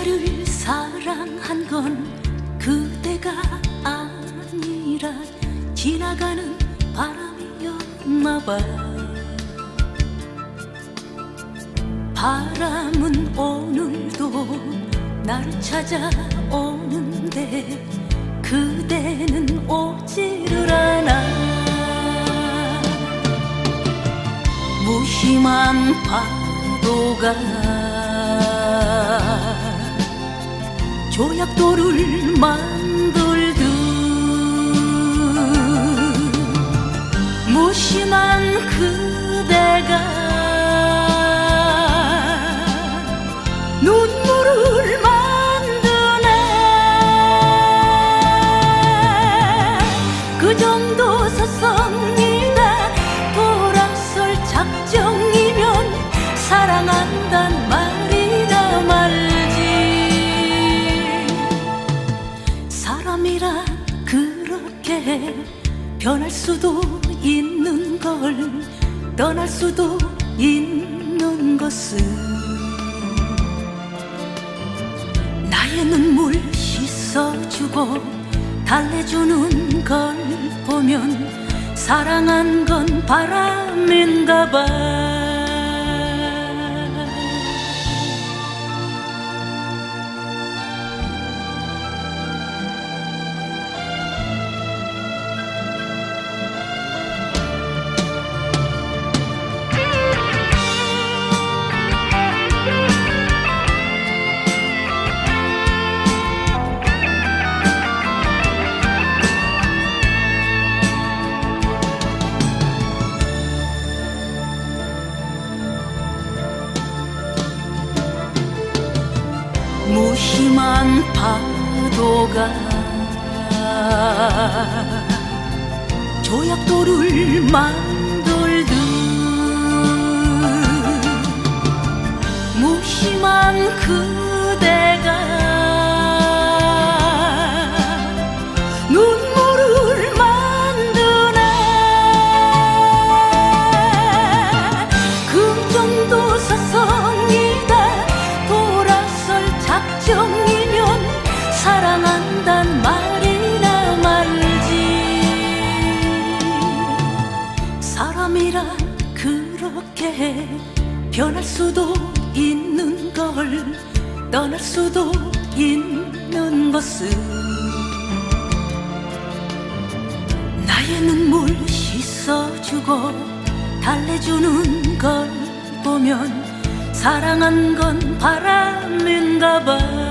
나를 사랑한 건 그대가 아니라 지나가는 바람이었나 봐. 바람은 오늘도 나를 찾아오는데 그대는 오지를 않아. 무심한 파도가 조약돌을 만들듯 무심한 그대가 변할 수도 있는 걸 떠날 수도 있는 것은 나의 눈물 씻어주고 달래주는 걸 보면 사랑한 건 바람인가 봐 무심한 파도가 조약돌을 만들듯 무심한 그대가 그렇게 변할 수도 있는 걸 떠날 수도 있는 것은 나의 눈물 씻어주고 달래주는 걸 보면 사랑한 건 바람인가 봐